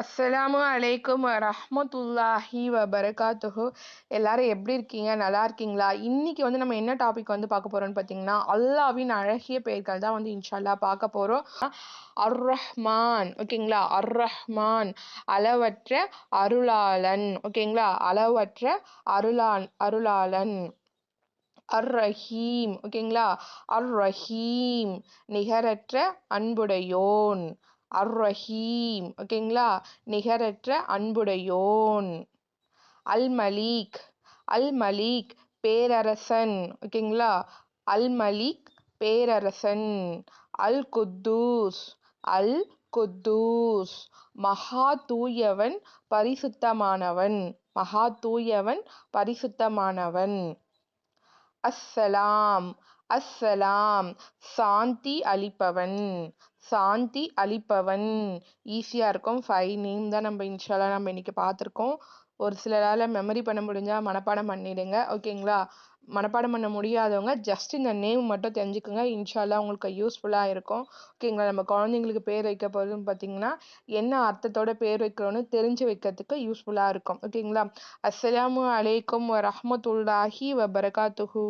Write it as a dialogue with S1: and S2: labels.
S1: அஸ்ஸலாமு அலைக்கும் ரஹமத்துல்லாஹி வபரகாத்துஹு எல்லாரும் எப்படி இருக்கீங்க நல்லா இருக்கீங்களா இன்னைக்கு வந்து நம்ம என்ன டாபிக் வந்து பார்க்க போறோம்னு பார்த்தீங்கன்னா அல்லாவின் அழகிய பெயர்கள் தான் வந்து இன்ஷால்லா பார்க்க போகிறோம் அர் ரஹ்மான் ஓகேங்களா அர் ரஹ்மான் அளவற்ற அருளாளன் ஓகேங்களா அளவற்ற அருளான் அருளாளன் அர் ரஹீம் ஓகேங்களா அர் ரஹீம் நிகரற்ற அன்புடையோன் அர் ரஹீம் ஓகேங்களா நிகரற்ற அன்புடையோன் அல் மலீக் அல் மலீக் பேரரசன் ஓகேங்களா அல் மலிக் பேரரசன் அல் குத்தூஸ் அல் குத்தூஸ் மகா தூயவன் பரிசுத்தமானவன் மகா தூயவன் பரிசுத்தமானவன் அஸ்ஸலாம் அஸ்ஸலாம் சாந்தி அளிப்பவன் சாந்தி அளிப்பவன் ஈஸியாக இருக்கும் ஃபைவ் நேம் தான் நம்ம இன்ஷால்லாம் நம்ம இன்றைக்கி பார்த்துருக்கோம் ஒரு சிலரால் மெமரி பண்ண முடிஞ்சால் மனப்பாடம் பண்ணிடுங்க ஓகேங்களா மனப்பாடம் பண்ண முடியாதவங்க ஜஸ்ட் இந்த நேம் மட்டும் தெரிஞ்சுக்கோங்க இன்ஷால்லாம் உங்களுக்கு யூஸ்ஃபுல்லாக இருக்கும் ஓகேங்களா நம்ம குழந்தைங்களுக்கு பேர் வைக்க போகிறதுன்னு பார்த்தீங்கன்னா என்ன அர்த்தத்தோட பேர் வைக்கிறோன்னு தெரிஞ்சு வைக்கிறதுக்கு யூஸ்ஃபுல்லாக இருக்கும் ஓகேங்களா அஸ்ஸலாமு அலைக்கும் வரமத்துல்லாஹி வபரகாத்துஹூ